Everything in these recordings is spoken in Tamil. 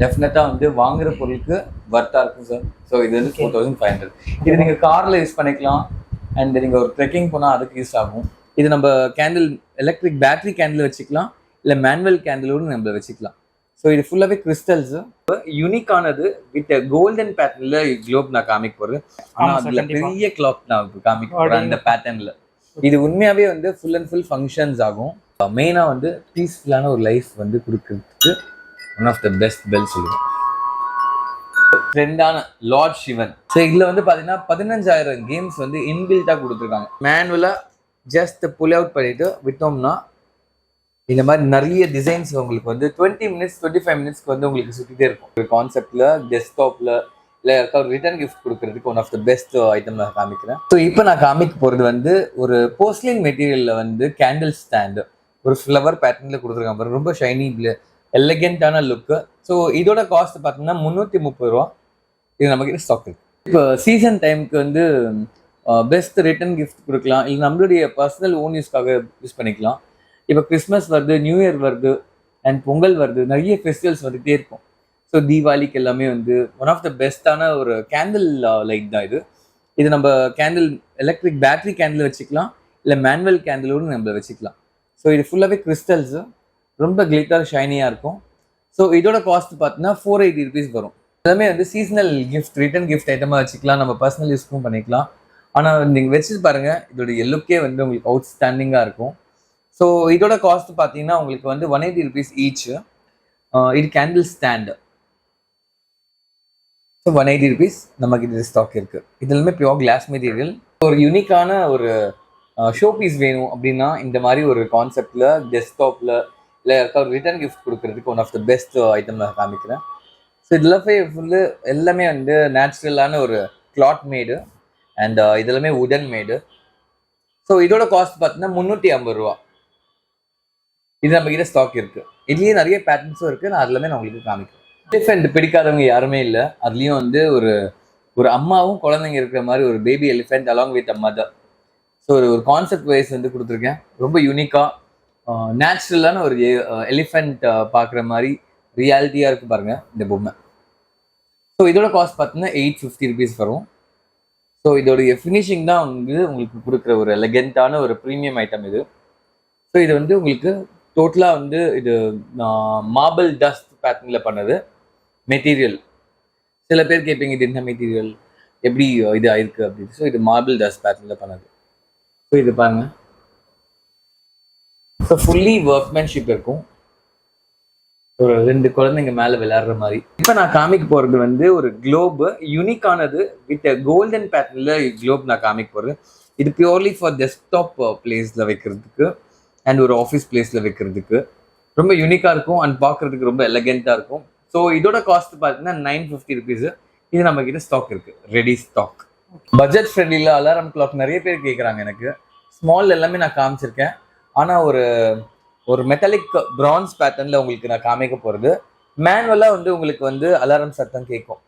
டெஃபினட்டாக வந்து வாங்குற பொருளுக்கு வர்த்தா இருக்கும் சார் ஸோ இது வந்து ஃபோர் தௌசண்ட் ஃபைவ் ஹண்ட்ரட் இது நீங்கள் காரில் யூஸ் பண்ணிக்கலாம். அண்ட் நீங்கள் ஒரு ட்ரெக்கிங் போனால் அதுக்கு யூஸ் ஆகும். இது நம்ம கேண்டில் எலக்ட்ரிக் பேட்டரி கேண்டில் வச்சுக்கலாம். இல்லை மேனுவல் கேண்டிலோடு நம்ம வச்சுக்கலாம். ஸோ இது ஃபுல்லாகவே கிறிஸ்டல்ஸ் யூனிக்கானது வித் கோல்டன் பேட்டர்னில் குளோப் நான் காமிக்க போகிறேன் ஆனால் அதில். பெரிய கிளாக் நான் காமிக்க போகிறேன் அந்த பேட்டர்னில் இது உண்மையாகவே வந்து ஃபுல் அண்ட் ஃபுல் ஃபங்க்ஷன்ஸ் ஆகும். மெயினாக வந்து பீஸ்ஃபுல்லான ஒரு லைஃப் வந்து கொடுக்கறதுக்கு one of the best bell சொல்லுவேன் ட்ரெண்டான லார்ட் சிவன் ஸோ இதில் வந்து பார்த்தீங்கன்னா பதினஞ்சாயிரம் கேம்ஸ் வந்து இன்பில்ட்டாக கொடுத்துருக்காங்க. மேனுவலாக ஜஸ்ட் புல் அவுட் பண்ணிட்டு விட்டோம்னா இந்த மாதிரி நிறைய டிசைன்ஸ் உங்களுக்கு வந்து டுவெண்ட்டி மினிட்ஸ் டுவெண்ட்டி ஃபைவ் மினிட்ஸ்க்கு வந்து உங்களுக்கு சுற்றிட்டே இருக்கும். ஒரு கான்செப்டில் டெஸ்க்டாப்பில் இல்லை ஒரு ரிட்டர்ன் கிஃப்ட் கொடுக்கறதுக்கு one of the best item நான் காமிக்கிறேன். ஸோ இப்போ நான் காமிக்க போகிறது வந்து ஒரு போஸ்லின் மெட்டீரியலில் வந்து கேண்டில் ஸ்டாண்டு ஒரு ஃப்ளவர் பேட்டர்னில் கொடுத்துருக்காங்க. ரொம்ப ஷைனி எலகென்ட்டான லுக்கு ஸோ இதோட காஸ்ட் பார்த்தீங்கன்னா முந்நூற்றி முப்பது ரூபா. இது நமக்கு ஸ்டாக் இப்போ சீசன் டைமுக்கு வந்து பெஸ்ட் ரிட்டர்ன் கிஃப்ட் கொடுக்கலாம். இல்லை நம்மளுடைய பர்சனல் ஓன் யூஸ்க்காக யூஸ் பண்ணிக்கலாம். இப்போ கிறிஸ்மஸ் வருது நியூ இயர் வருது அண்ட் பொங்கல் வருது நிறைய ஃபெஸ்டிவல்ஸ் வந்துகிட்டே இருக்கும். ஸோ தீபாவளிக்கு எல்லாமே வந்து ஒன் ஆஃப் த பெஸ்ட்டான ஒரு கேண்டில் லைட் தான் இது. இது நம்ம கேண்டில் எலக்ட்ரிக் பேட்டரி கேண்டில் வச்சுக்கலாம். இல்லை மேனுவல் கேண்டிலோடு நம்ம வச்சுக்கலாம். ஸோ இது ஃபுல்லாகவே கிறிஸ்டல்ஸு ரொம்ப கிளிட்டர் ஷைனியாக இருக்கும். ஸோ இதோட காஸ்ட் பார்த்தீங்கன்னா ஃபோர் எயிட்டி ருபீஸ் வரும். எல்லாமே வந்து சீசனல் கிஃப்ட் ரிட்டர்ன் கிஃப்ட் ஐட்டமாக வச்சுக்கலாம். நம்ம பர்சனல் யூஸ்க்கும் பண்ணிக்கலாம். ஆனால் நீங்கள் வச்சுட்டு பாருங்க இதோட லுக்கே வந்து உங்களுக்கு அவுட் ஸ்டாண்டிங்காக இருக்கும். ஸோ இதோட காஸ்ட் பார்த்தீங்கன்னா உங்களுக்கு வந்து ஒன் எயிட்டி ருபீஸ் ஈச் இது candle stand so one eighty rupees நமக்கு இது ஸ்டாக் இருக்குது இது எல்லாமே பியோர் கிளாஸ் மெட்டீரியல் ஒரு யூனிக்கான ஒரு ஷோ பீஸ் வேணும் அப்படின்னா இந்த மாதிரி ஒரு கான்செப்டில் டெஸ்க்டாப்பில் இல்லை ஒரு ரிட்டர்ன் கிஃப்ட் கொடுக்கறதுக்கு one of the best item நான் காமிக்கிறேன். ஸோ இதில் ஃபுல்லு எல்லாமே வந்து நேச்சுரலான ஒரு கிளாத் மேடு அண்ட் இது எல்லாமே உடன் மேடு ஸோ இதோட காஸ்ட் பார்த்தீங்கன்னா முந்நூற்றி ஐம்பது ரூபா. இது நம்ம கிட்ட ஸ்டாக் இருக்கு. இதுலயே நிறைய பேட்டர்ன்ஸும் இருக்கு. நான் அதுலமே நான் உங்களுக்கு காமிக்கிறேன். எலிஃபென்ட் பிடிக்காதவங்க யாருமே இல்லை. அதுலயும் வந்து ஒரு ஒரு அம்மாவும் குழந்தைங்க இருக்கிற மாதிரி ஒரு பேபி எலிஃபென்ட் அலாங் வித் அம்மா தான் ஸோ ஒரு ஒரு கான்செப்ட் வைஸ் வந்து கொடுத்துருக்கேன். ரொம்ப யூனிக்காக நேச்சுரலான ஒரு எலிஃபென்ட் பார்க்குற மாதிரி ரியாலிட்டியாக இருக்கு பாருங்க இந்த பொம்மை. ஸோ இதோட காஸ்ட் பார்த்தீங்கன்னா எயிட் ஃபிஃப்டி ருபீஸ் வரும். ஸோ இதோடைய ஃபினிஷிங் தான் வந்து உங்களுக்கு கொடுக்குற ஒரு எலகென்ட்டான ஒரு ப்ரீமியம் ஐட்டம் இது. ஸோ இது வந்து உங்களுக்கு டோட்டலாக வந்து இது மார்பிள் டஸ்ட் பேட்டர்னில் பண்ணது மெட்டீரியல் சில பேர் கேட்பீங்க இது என்ன மெட்டீரியல் எப்படி இது ஆயிருக்கு? அப்படின்னு. ஸோ இது மார்பிள் டஸ்ட் பேட்டர்னில் பண்ணது. ஸோ இது பாருங்கள் ஸோ ஃபுல்லி ஒர்க்மேன்ஷிப் இருக்கும். ஒரு ரெண்டு குழந்தைங்க மேலே விளையாடுற மாதிரி. இப்போ நான் காமிக்க போகிறது வந்து ஒரு குளோபு யூனிக்கானது வித் கோல்டன் பேட்டர்னில் குளோப் நான் காமிக்க போகிறது இது பியூர்லி ஃபார் டெஸ்க்டாப் பிளேஸில் வைக்கிறதுக்கு அண்ட் ஒரு ஆஃபீஸ் பிளேஸில் வைக்கிறதுக்கு. ரொம்ப யூனிக்காக இருக்கும் அண்ட் பார்க்குறதுக்கு ரொம்ப எலகெண்ட்டாக இருக்கும். ஸோ இதோட காஸ்ட் பார்த்தீங்கன்னா நைன் ஃபிஃப்டி ருபீஸு இது நம்ம கிட்ட ஸ்டாக் இருக்கு. ரெடி ஸ்டாக் பட்ஜெட் ஃப்ரெண்ட்லியில் அலாரம் கிளாக் நிறைய பேர் கேட்குறாங்க எனக்கு. ஸ்மால் எல்லாமே நான் காமிச்சிருக்கேன். ஆனால் ஒரு ஒரு மெட்டாலிக் பிரான்ஸ் பேட்டர்னில் உங்களுக்கு நான் காமிக்க போகிறது மேனுவலாக வந்து உங்களுக்கு வந்து அலாரம் சத்தம் கேட்கும்.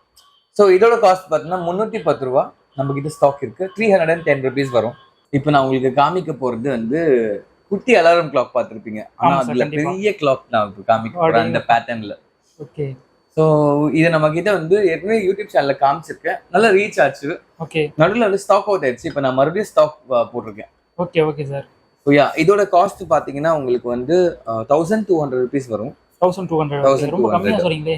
ஸோ இதோட காஸ்ட் பார்த்தீங்கன்னா முந்நூற்றி பத்து ரூபா. நம்ம கிட்ட ஸ்டாக் இருக்கு. Three hundred and ten rupees வரும். இப்போ நான் உங்களுக்கு காமிக்க போகிறது வந்து குட்டி அலாரம் கிளாக் பார்த்துருப்பீங்க. ஆனால் அதில். பெரிய கிளாக் நான் இப்போ காமிக்க போகிறேன் அந்த பேட்டர்னில் ஓகே ஸோ இது நம்ம கிட்ட வந்து ஏற்கனவே யூடியூப் சேனல்ல காமிச்சிருக்கேன். நல்லா ரீச் ஆச்சு. ஓகே நடுவில் வந்து ஸ்டாக் அவுட் ஆயிடுச்சு. இப்போ நான் மறுபடியும் ஸ்டாக் போட்டிருக்கேன். ஓகே ஓகே சார் யா இதோட காஸ்ட் பார்த்தீங்கன்னா உங்களுக்கு வந்து தௌசண்ட் டூ ஹண்ட்ரட் ருபீஸ் வரும். Thousand two hundred 1200. ரொம்ப கம்மியாக சொல்றீங்களே.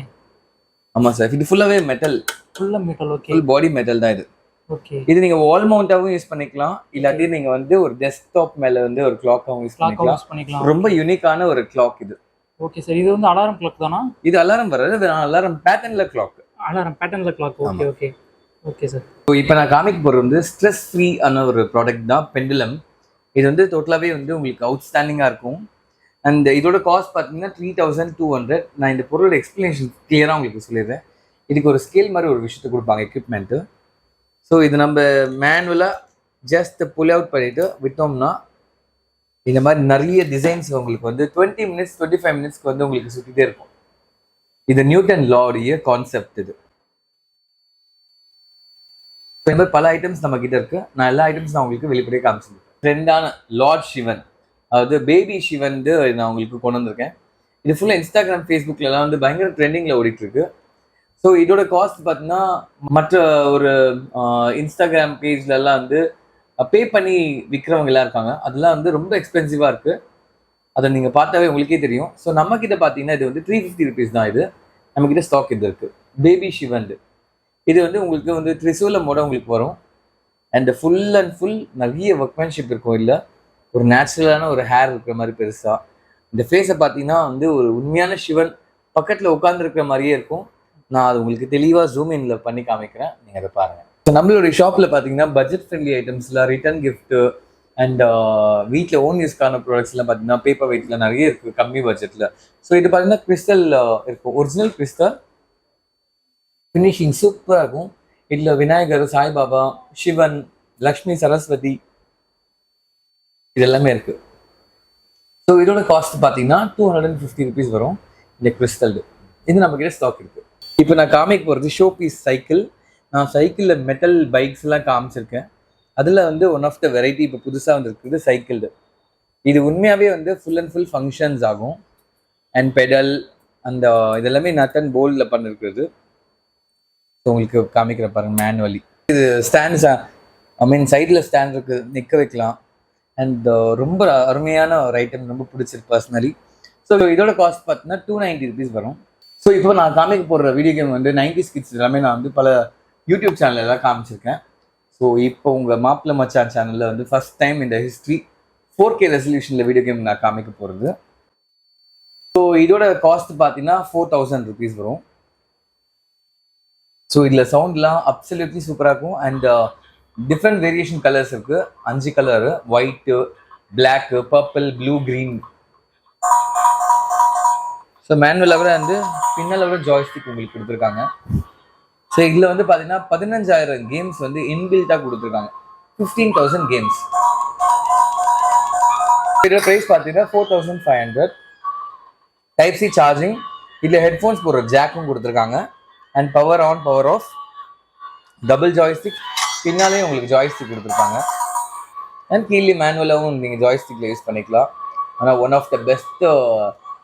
ஆமாம் சார் இது ஃபுல்லாகவே மெட்டல் ஃபுல்லா metal okay full body metal தான் இது. ஓகே இது நீங்க வால் மவுண்டாவும் யூஸ் பண்ணிக்கலாம். இல்லாட்டி நீங்க வந்து ஒரு டெஸ்க்டாப் மேல வந்து ஒரு கிளாக்காவும் யூஸ் பண்ணிக்கலாம். யூஸ் பண்ணிக்கலாம். ரொம்ப யூனிக்கான ஒரு கிளாக் இது. ஓகே சார் இது வந்து அலாரம் கிளாக் தானா? இது அலாரம் வர்றது அலாரம் பேட்டர்ன்ல கிளாக் அலாரம் பேட்டர்ன்ல clock okay okay okay sir இப்போ நான் காமிக்க போகிறது வந்து ஸ்ட்ரெஸ் ஃப்ரீ ஆன ஒரு ப்ராடக்ட் தான் பெண்டுலம் இது வந்து டோட்டலாகவே வந்து உங்களுக்கு அவுட்ஸ்டாண்டிங்காக இருக்கும். அண்ட் இதோட காஸ்ட் பார்த்தீங்கன்னா த்ரீ தௌசண்ட் டூ ஹண்ட்ரட் நான் இந்த பொருளோட எக்ஸ்ப்ளனேஷன் கிளியராக உங்களுக்கு சொல்லிடுறேன். இதுக்கு ஒரு ஸ்கேல் மாதிரி ஒரு விஷயத்தை கொடுப்பாங்க எக்யூப்மெண்ட்டு ஸோ இது நம்ம மேனுவலாக ஜஸ்ட் புல் அவுட் பண்ணிவிட்டு விட்டோம்னா இந்த மாதிரி நிறைய டிசைன்ஸ் உங்களுக்கு வந்து டுவெண்ட்டி மினிட்ஸ் டுவெண்ட்டி ஃபைவ் மினிட்ஸ்க்கு வந்து உங்களுக்கு சுற்றிட்டே இருக்கும். இது நியூட்டன் லாவுடைய கான்செப்ட் இது. இப்போ இந்த மாதிரி பல ஐட்டம்ஸ் நம்ம கிட்ட இருக்கு. நான் எல்லா ஐட்டம்ஸ் நான் உங்களுக்கு வெளிப்படையாக காமிச்சிருக்கேன். ட்ரெண்டான லார்ட் சிவன். அதாவது பேபி சிவன் வந்து நான் உங்களுக்கு கொண்டு வந்திருக்கேன். இது ஃபுல்லாக இன்ஸ்டாகிராம் ஃபேஸ்புக்லலாம் வந்து பயங்கர ட்ரெண்டிங்கில் ஓடிட்டுருக்கு. ஸோ இதோட காஸ்ட் பார்த்தீங்கன்னா மற்ற ஒரு இன்ஸ்டாகிராம் பேஜ்லலாம் வந்து பே பண்ணி விற்கிறவங்க எல்லாம் இருக்காங்க. அதெல்லாம் வந்து ரொம்ப எக்ஸ்பென்சிவாக இருக்குது அதை நீங்கள் பார்த்தாவே உங்களுக்கே தெரியும். ஸோ நம்ம கிட்ட பார்த்தீங்கன்னா இது வந்து த்ரீ ஃபிஃப்டி ருபீஸ் தான் இது. நம்மக்கிட்ட ஸ்டாக் இது இருக்குது பேபி ஷிவந்து இது. வந்து உங்களுக்கு வந்து த்ரிசூலமோட உங்களுக்கு வரும். அண்ட் ஃபுல் அண்ட் ஃபுல் நிறைய ஒர்க்மேன்ஷிப் இருக்கும் இல்லை. ஒரு நேச்சுரலான ஒரு ஹேர் இருக்கிற மாதிரி பெருசாக இந்த ஃபேஸை பார்த்தீங்கன்னா வந்து ஒரு உண்மையான சிவன் பக்கத்தில் உட்காந்துருக்கிற மாதிரியே இருக்கும். நான் அது உங்களுக்கு தெளிவாக ஜூம் இன்ல பண்ணி காமிக்கிறேன். நீங்கள் அதை பாருங்கள் ஸோ நம்மளுடைய ஷாப்பில் பார்த்தீங்கன்னா பட்ஜெட் ஃப்ரெண்ட்லி ஐட்டம்ஸில் ரிட்டர்ன் கிஃப்ட்டு அண்ட் வீட்டில் ஓன் யூஸ்க்கான ப்ராடக்ட்ஸ்லாம் பார்த்தீங்கன்னா பேப்பர் வெயிட்டில் நிறைய இருக்குது கம்மி பட்ஜெட்டில் ஸோ இது பார்த்தீங்கன்னா கிறிஸ்டல் uh, இருக்கும். ஒரிஜினல் கிறிஸ்டல் ஃபினிஷிங் சூப்பராக இருக்கும். இதில் விநாயகர் சாய்பாபா சிவன் லக்ஷ்மி சரஸ்வதி இதெல்லாமே இருக்குது இருக்கு. ஸோ இதோட காஸ்ட் பார்த்தீங்கன்னா two hundred and fifty rupees வரும். இந்த கிறிஸ்டல் இது. நம்ம கிட்ட ஸ்டாக் இருக்கு. இப்போ நான் காமிக்க போகிறது ஷோ பீஸ் சைக்கிள் நான் சைக்கிளில் மெட்டல் பைக்ஸ் எல்லாம் காமிச்சிருக்கேன். அதில் வந்து ஒன் ஆஃப் த வெரைட்டி இப்போ புதுசாக வந்துருக்குது சைக்கிள் இது. உண்மையாகவே வந்து ஃபுல் அண்ட் ஃபுல் ஃபங்க்ஷன்ஸ் ஆகும். அண்ட் பெடல் அந்த இதெல்லாமே நட் அண்ட் போல்டில் பண்ணிருக்கிறது. உங்களுக்கு காமிக்கிற பாருங்க மேனுவலி இது ஸ்டாண்ட்ஸ் ஐ மீன் சைடில் ஸ்டாண்ட் இருக்கு நிற்க வைக்கலாம். அண்ட் uh, ரொம்ப அருமையான ஒரு ஐட்டம் ரொம்ப பிடிச்சிருக்கு பர்சனலி ஸோ இதோட காஸ்ட் பார்த்தீங்கன்னா டூ நைன்டி ருபீஸ் வரும். ஸோ இப்போ நான் காமிக்க போடுற வீடியோ கேம் வந்து நைன்டி ஸ்கிட்ஸ் எல்லாமே நான் வந்து பல யூடியூப் சேனல் எல்லாம் காமிச்சிருக்கேன். ஸோ இப்போ உங்கள் மாப்பிள்ள மச்சான் சேனலில் வந்து ஃபஸ்ட் டைம் இந்த ஹிஸ்ட்ரி ஃபோர் கே ரெசல்யூஷனில் வீடியோ கேம் நான் காமிக்க போகிறது ஸோ இதோட காஸ்ட் பார்த்தீங்கன்னா ஃபோர் தௌசண்ட் ருபீஸ் வரும். ஸோ இதில் சவுண்ட்லாம் அப்சல்யூட்லி சூப்பராக இருக்கும். அண்ட் டிஃப்ரெண்ட் வேரியேஷன் கலர்ஸ் இருக்கு. அஞ்சு colour white black purple blue green so manual விட வந்து பின்னால் விட ஜாய்ஸ்டிக் உங்களுக்கு கொடுத்துருக்காங்க. ஸோ இதில் வந்து பார்த்தீங்கன்னா பதினஞ்சாயிரம் கேம்ஸ் வந்து இன்பில்ட்டாக கொடுத்துருக்காங்க. ஃபிஃப்டீன் தௌசண்ட் கேம்ஸ் இதில் ப்ரைஸ் பார்த்தீங்கன்னா four thousand five hundred type C charging இதில் ஹெட்ஃபோன்ஸ் போடுற ஜாக்கும் கொடுத்துருக்காங்க. And power on power off double joystick பின்னாலேயும் உங்களுக்கு ஜாய்ஸ்டிக் கொடுத்துருப்பாங்க. அண்ட் கீழே மேனுவலாகவும் நீங்கள் ஜாய்ஸ்டிக்கில் யூஸ் பண்ணிக்கலாம். ஆனால் one of the best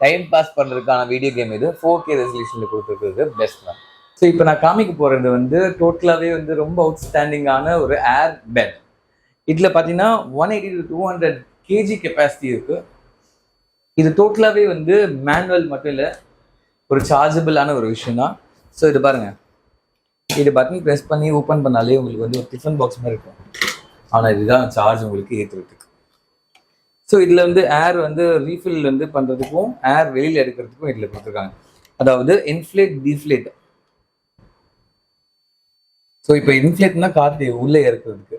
time pass பண்ணுறதுக்கான வீடியோ கேம் இது. ஃபோர் கே ரெசல்யூஷனில் கொடுத்துருக்குறது பெஸ்ட் தான். ஸோ இப்போ நான் காமிக்க போகிறது வந்து டோட்டலாகவே வந்து ரொம்ப அவுட்ஸ்டாண்டிங்கான ஒரு ஏர் பெட் இதில் பார்த்தீங்கன்னா one eighty to two hundred KG capacity இருக்குது இது டோட்டலாகவே வந்து மேனுவல் மட்டும் இல்லை ஒரு சார்ஜபிளான ஒரு விஷயம் தான் ஸோ இது பாருங்கள் இது பட்டன் ப்ரெஸ் பண்ணி ஓப்பன் பண்ணாலே உங்களுக்கு வந்து ஒரு டிஃபன் பாக்ஸ் மாதிரி இருக்கும். ஆனால் இதுதான் சார்ஜ் உங்களுக்கு ஏற்றுறதுக்கு ஸோ இதில் வந்து ஏர் வந்து ரீஃபில் வந்து பண்ணுறதுக்கும் ஏர் வெளியில் எடுக்கிறதுக்கும் இதில் கொடுத்துருக்காங்க. அதாவது இன்ஃப்ளேட் டிஃப்ளேட் ஸோ இப்போ இன்ஃப்ளேட்னா காற்று உள்ளே இருக்கிறதுக்கு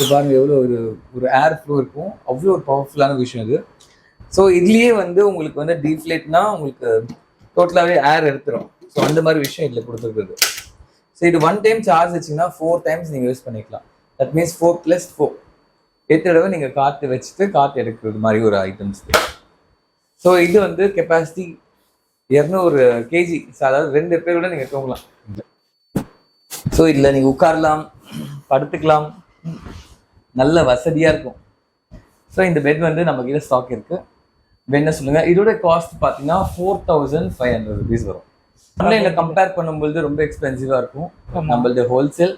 ஸோ பாருங்கள் எவ்வளோ ஒரு ஒரு ஏர் ஃப்ளோ இருக்கும். அவ்வளோ ஒரு பவர்ஃபுல்லான விஷயம் இது. ஸோ இதுலேயே வந்து உங்களுக்கு வந்து டீஃப்ளேட்னா உங்களுக்கு டோட்டலாகவே ஏர் எடுத்துரும். ஸோ அந்த மாதிரி விஷயம் இதில் கொடுத்துருக்குது. ஸோ இது ஒன் டைம் சார்ஜ் வச்சிங்கன்னா ஃபோர் டைம்ஸ் நீங்கள் யூஸ் பண்ணிக்கலாம். That means four plus four எட்டு தடவை நீங்கள் காற்று வச்சுட்டு காற்று எடுக்கிறது மாதிரி ஒரு ஐட்டம்ஸ் ஸோ இது வந்து கெப்பாசிட்டி இரநூறு கேஜி அதாவது ரெண்டு பேரோட நீங்கள் தூங்கலாம். ஸோ இதில் நீங்கள் உட்காரலாம் படுத்துக்கலாம். நல்ல வசதியாக இருக்கும். ஸோ இந்த பெட் வந்து நம்ம கிட்ட ஸ்டாக் இருக்கு என்ன சொல்லுங்க? இதோட காஸ்ட் பார்த்தீங்கன்னா four thousand five hundred rupees வரும். ஆன்லைனில் கம்பேர் பண்ணும்போது ரொம்ப எக்ஸ்பென்சிவாக இருக்கும். நம்மளது ஹோல்சேல்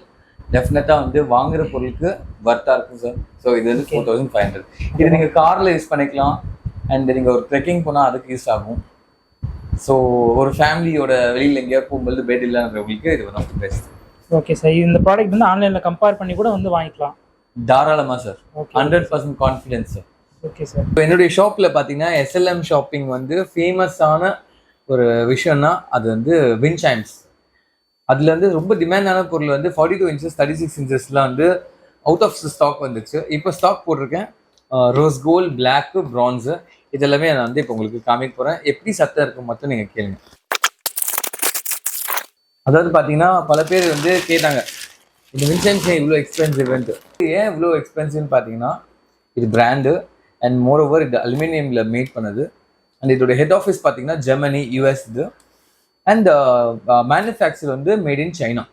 டெஃபினட்டாக வந்து வாங்குற பொருளுக்கு வர்த்தா இருக்கும் சார் ஸோ இது வந்து ஃபோர் தௌசண்ட் ஃபைவ் ஹண்ட்ரட் இது நீங்கள் காரில் யூஸ் பண்ணிக்கலாம். அண்ட் நீங்கள் ஒரு ட்ரெக்கிங் போனால் அதுக்கு யூஸ் ஆகும். ஸோ ஒரு ஃபேமிலியோட வெளியில் எங்கேயாவது போகும்போது பெட் இல்லைன்றவங்களுக்கு இது one of the best okay sir இந்த ப்ராடக்ட் வந்து ஆன்லைனில் கம்பேர் பண்ணி கூட வந்து வாங்கிக்கலாம். தாராளமாக sir hundred percent confidence sir okay sir இப்போ என்னுடைய ஷாப்பில் பார்த்தீங்கன்னா எஸ்எல்எம் ஷாப்பிங் வந்து ஃபேமஸான ஒரு விஷயம்னா அது வந்து வின்சைம்ஸ் அதில் வந்து ரொம்ப டிமாண்டான பொருள் வந்து forty two inches thirty six இன்ச்சஸ்லாம் வந்து அவுட் ஆஃப் ஸ்டாக் வந்துச்சு. இப்போ ஸ்டாக் போட்டிருக்கேன். ரோஸ் கோல்ட் பிளாக்கு ப்ரான்ஸு இதெல்லாமே நான் வந்து இப்போ உங்களுக்கு காமிக்க போகிறேன் எப்படி சத்தம் இருக்கும் மட்டும் நீங்கள் கேளுங்க. அதாவது பார்த்தீங்கன்னா பல பேர் வந்து கேட்டாங்க இந்த வின்சென்ட் ஏன் இவ்வளோ எக்ஸ்பென்சிவ்ன்ட்டு ஏன் இவ்வளோ எக்ஸ்பென்சிவ்னு பார்த்தீங்கன்னா இது பிராண்டு அண்ட் மோர் ஓவர் இது அலுமினியமில் மேட் பண்ணுது. அண்ட் இதோட ஹெட் ஆஃபீஸ் பார்த்தீங்கன்னா ஜெர்மனி யூஎஸ் இது. அண்ட் மேனுஃபேக்சர் uh, uh, வந்து மேட் இன் சைனா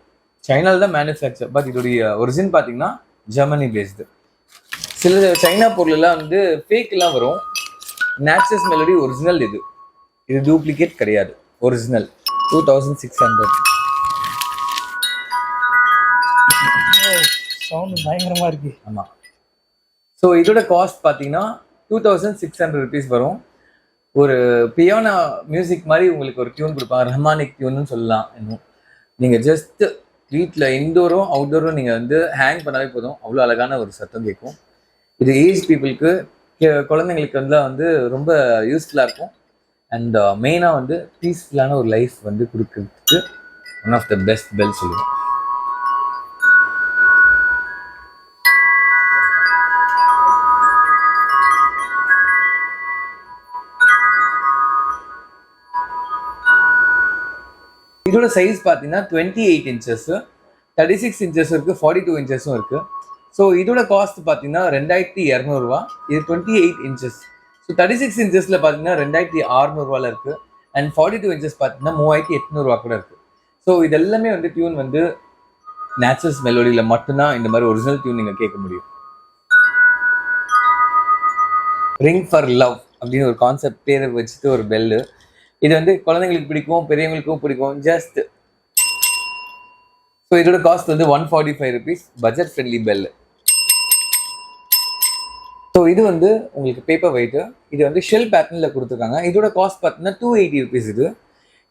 சைனாவில் தான் மேனுஃபேக்சர் பட் இதோடைய ஒரிஜின் பார்த்தீங்கன்னா ஜெர்மனி பேஸ்டு சில சைனா பொருளெல்லாம் வந்து ஃபேக்லாம் வரும். நேச்சரஸ் மெலடி ஒரிஜினல் இது. இது டூப்ளிகேட் கிடையாது. Original two thousand six hundred sound பயங்கரமா இருக்கு. ஆமாம் ஸோ இதோட காஸ்ட் பார்த்தீங்கன்னா two thousand six hundred rupees வரும். ஒரு பியானோ மியூசிக் மாதிரி உங்களுக்கு ஒரு டியூன் கொடுப்பாங்க. ரஹ்மானிக் டியூன்னு சொல்லலாம். இன்னும் நீங்கள் ஜஸ்ட் வீட்டில் இன்டோரும் அவுட்டோரும் நீங்கள் வந்து ஹேங் பண்ணாலே போதும். அவ்வளோ அழகான ஒரு சத்தம் கேட்கும். இது ஏஜ் பீப்புளுக்கு குழந்தைங்களுக்கு வந்து வந்து ரொம்ப யூஸ்ஃபுல்லாக இருக்கும். அண்ட் மெயினாக uh, வந்து பீஸ்ஃபுல்லான ஒரு லைஃப் வந்து கொடுக்கறதுக்கு one of the best bell சொல்லுவேன். இதோட சைஸ் பார்த்தீங்கன்னா twenty eight inches thirty six inches இருக்கு ஃபார்ட்டி டூ இன்ச்சஸும் இருக்கு. ஸோ இதோட காஸ்ட் பார்த்தீங்கன்னா ரெண்டாயிரத்தி இரநூறுவா இது twenty eight inches so thirty six இன்ச்சஸில் பார்த்தீங்கன்னா ரெண்டாயிரத்தி அறுநூறுவால இருக்கு. அண்ட் ஃபார்ட்டி டூ இன்ச்சஸ் பார்த்தீங்கன்னா மூவாயிரத்தி எட்நூறுவா கூட இருக்கு. ஸோ இது எல்லாமே வந்து டியூன் வந்து நேச்சுரல்ஸ் மெலோடியில் மட்டும்தான் இந்த மாதிரி ஒரிஜினல் டியூன் நீங்கள் கேட்க முடியும். ரிங் ஃபார் லவ் அப்படின்னு ஒரு கான்செப்ட் பேரை வச்சுட்டு ஒரு பெல்லு இது வந்து குழந்தைங்களுக்கு பிடிக்கும் பெரியவங்களுக்கும் பிடிக்கும். ஜஸ்ட் ஸோ இதோட காஸ்ட் வந்து one forty five rupees budget friendly bell so இது வந்து உங்களுக்கு பேப்பர் வெயிட்டு இது வந்து ஷெல் பேட்டர்னில் கொடுத்துருக்காங்க. இதோட காஸ்ட் பார்த்தீங்கன்னா டூ எயிட்டி ருபீஸ் இது.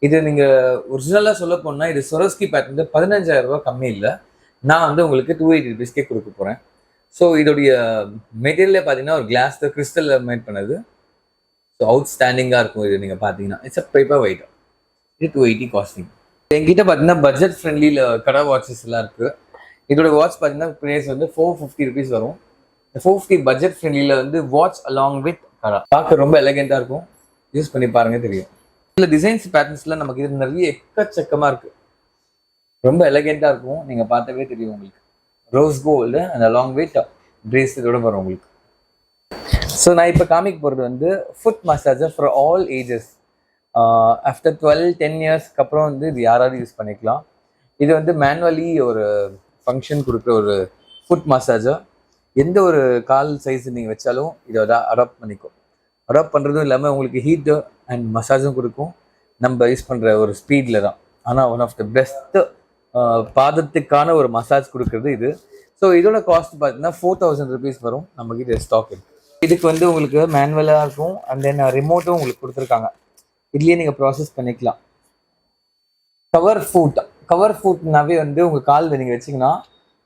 இது நீங்கள் ஒரிஜினலாக சொல்ல போனால் இது சொரோஸ்கி பேட்டர்ன் பதினஞ்சாயிரம் ரூபாய் கம்மி இல்லை. நான் வந்து உங்களுக்கு டூ எயிட்டி ருபீஸ்க்கே கொடுக்க போகிறேன் ஸோ இதோடைய மெட்டீரியலே பார்த்தீங்கன்னா ஒரு கிளாஸ் கிறிஸ்டலில் மேட் பண்ணது. ஸோ அவுட் ஸ்டாண்டிங்காக இருக்கும் இது நீங்கள் பார்த்தீங்கன்னா. இட்ஸ் அ பேப்பர் வெயிட் இது டூ எயிட்டி காஸ்டிங் என்கிட்ட பார்த்தீங்கன்னா பட்ஜெட் ஃப்ரெண்ட்லியில் கடை வாட்சஸ் எல்லாம் இருக்குது இதோட வாட்ச் பார்த்தீங்கன்னா ப்ரைஸ் வந்து ஃபோர் ஃபிஃப்டி ருபீஸ் வரும். இந்த ஃபோர் ஃபிஃப்டி பட்ஜெட் ஃப்ரெண்ட்லியில் வந்து வாட்ச் அலாங் வித் கடை. பார்க்க ரொம்ப எலகெண்ட்டாக இருக்கும். யூஸ் பண்ணி பாருங்க தெரியும். இதில் டிசைன்ஸ் பேட்டர்ன்ஸ்லாம் நமக்கு இது நிறைய எக்கச்சக்கமாக இருக்குது ரொம்ப எலகெண்ட்டாக இருக்கும். நீங்கள் பார்த்தாவே தெரியும் உங்களுக்கு. ரோஸ் கோல்டு அந்த அலாங் வெயிட் பிரேஸ்லெட்டோட வரும் உங்களுக்கு. ஸோ நான் இப்போ காமிக் போகிறது வந்து foot massager for all ages after twelve ten இயர்ஸ்க்கு அப்புறம் வந்து இது யாராவது யூஸ் பண்ணிக்கலாம். இது வந்து மேனுவலி ஒரு ஃபங்க்ஷன் கொடுக்குற ஒரு ஃபுட் மசாஜர் எந்த ஒரு கால் சைஸ் நீங்கள் வச்சாலும் இதை அடாப்ட் பண்ணிக்கும். அடாப்ட் பண்ணுறதும் இல்லாமல் உங்களுக்கு ஹீட்டு அண்ட் மசாஜும் கொடுக்கும். நம்ம யூஸ் பண்ணுற ஒரு ஸ்பீடில் தான். ஆனால் ஒன் ஆஃப் த பெஸ்ட்டு பாதத்துக்கான ஒரு மசாஜ் கொடுக்குறது இது. ஸோ இதோட காஸ்ட் பார்த்தீங்கன்னா ஃபோர் தௌசண்ட் ருபீஸ் வரும். நம்மக்கிட்ட ஸ்டாக் இருக்குது இதுக்கு வந்து உங்களுக்கு மேனுவலாக இருக்கும். அண்ட் தென் ரிமோட்டும் உங்களுக்கு கொடுத்துருக்காங்க. இதுலேயே நீங்கள் ப்ராசஸ் பண்ணிக்கலாம். கவர் ஃபூட் கவர் ஃபுட்னாவே வந்து உங்கள் காலில் நீங்கள் வச்சிங்கன்னா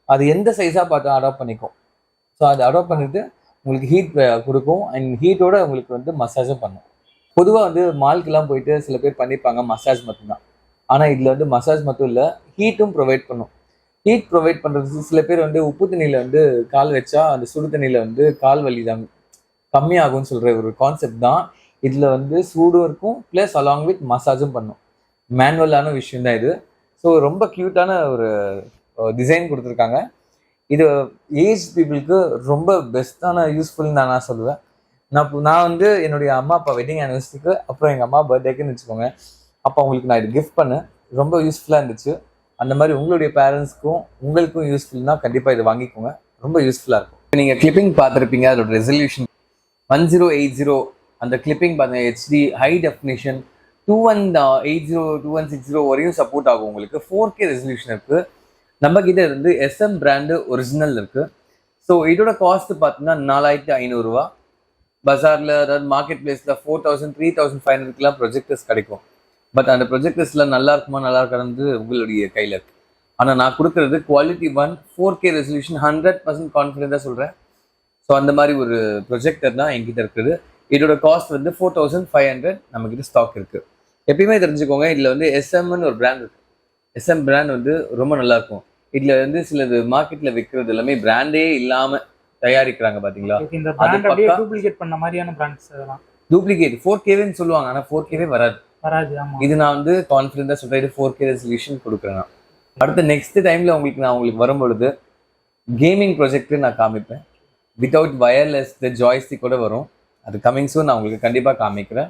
அது எந்த சைஸாக பார்த்து அடாப்ட் பண்ணிக்கும். ஸோ அதை அடாப்ட் பண்ணிட்டு உங்களுக்கு ஹீட் uh, கொடுக்கும். அண்ட் ஹீட்டோட உங்களுக்கு வந்து மசாஜும் பண்ணும். பொதுவாக வந்து மால்க்கெலாம் போயிட்டு சில பேர் பண்ணிப்பாங்க மசாஜ் மட்டும்தான். ஆனால் இதில் வந்து மசாஜ் மட்டும் இல்லை ஹீட்டும் ப்ரொவைட் பண்ணும். ஹீட் ப்ரொவைட் பண்ணுறது சில பேர் வந்து உப்பு தண்ணியில் வந்து கால் வச்சா அந்த சுடு தண்ணியில் வந்து கால் வலி தான் கம்மியாகும்னு சொல்கிற ஒரு கான்செப்ட் தான் இதில் வந்து சூடும் இருக்கும் ப்ளஸ் அலாங் வித் மசாஜும் பண்ணும். மேனுவலான விஷயம் தான் இது. ஸோ ரொம்ப க்யூட்டான ஒரு டிசைன் கொடுத்துருக்காங்க. இது ஏஜ் பீப்புளுக்கு ரொம்ப பெஸ்ட்டான யூஸ்ஃபுல்னு தான் நான் சொல்லுவேன். நான் நான் வந்து என்னுடைய அம்மா அப்பா வெட்டிங் ஆனிவர்சரிக்கு அப்புறம் எங்கள் அம்மா பர்த்டேக்குன்னு வச்சுக்கோங்க. அப்போ அவங்களுக்கு நான் இது கிஃப்ட் பண்ணேன். ரொம்ப யூஸ்ஃபுல்லாக இருந்துச்சு. அந்த மாதிரி உங்களுடைய பேரண்ட்ஸ்க்கும் உங்களுக்கும் யூஸ்ஃபுல்னால் கண்டிப்பாக இதை வாங்கிக்கோங்க. ரொம்ப யூஸ்ஃபுல்லாக இருக்கும். நீங்கள் கிளிப்பிங் பார்த்துருப்பீங்க அதோட resolution one zero eight zero அந்த கிளிப்பிங் பார்த்தீங்கன்னா HD high definition two one eight zero two one six zero வரையும் சப்போர்ட் ஆகும் உங்களுக்கு. ஃபோர் கே ரெசல்யூஷன் இருக்குது நம்ம கிட்ட இருந்து எஸ்எம் பிராண்டு ஒரிஜினல் இருக்குது ஸோ இதோட காஸ்ட் பார்த்தீங்கன்னா நாலாயிரத்தி ஐநூறுரூவா பஜாரில் அதாவது மார்க்கெட் பிளேஸில் four thousand three thousand five ஹண்ட்ரட்லாம் projectors கிடைக்கும். பட் அந்த ப்ரொஜெக்டர்ஸில் நல்லா இருக்குமா நல்லா இருக்காது உங்களுடைய கையில் இருக்குது ஆனால் நான் கொடுக்குறது quality one four K resolution hundred percent கான்ஃபிடென்ட்டாக சொல்கிறேன் ஸோ அந்த மாதிரி ஒரு ப்ரொஜெக்டர் தான் என்கிட்ட இருக்குது. இதோட காஸ்ட் வந்து ஃபோர் தௌசண்ட் ஃபைவ் ஹண்ட்ரட் நம்மக்கிட்ட ஸ்டாக் இருக்குது எப்பயுமே தெரிஞ்சுக்கோங்க இதில் வந்து எஸ்எம்னு ஒரு பிராண்ட் இருக்கு. எஸ்எம் பிராண்ட் வந்து ரொம்ப நல்லா இருக்கும். இதில் வந்து சிலது மார்க்கெட்டில் விற்கிறது எல்லாமே பிராண்டே இல்லாமல் தயாரிக்கிறாங்க பார்த்தீங்களா இந்த டூப்ளிகேட் பண்ண மாதிரியான பிராண்ட்ஸ் அதெல்லாம். டூப்ளிகேட் ஃபோர் கேவேன்னு சொல்லுவாங்க ஆனால் ஃபோர் கேவே வராது. வராது இது நான் வந்து கான்ஃபிடென்ட்டாக சொல்கிறேன் இது ஃபோர் கே ரெசல்யூஷன் கொடுக்குறேன் அடுத்த நெக்ஸ்ட் டைமில் உங்களுக்கு நான் உங்களுக்கு வரும்பொழுது கேமிங் ப்ரொஜெக்ட் நான் காமிப்பேன். வித்தவுட் வயர்லெஸ் த ஜாய்ஸ்டிக் கூட வரும். அது கமிங் சூன் நான் உங்களுக்கு கண்டிப்பாக காமிக்கிறேன்.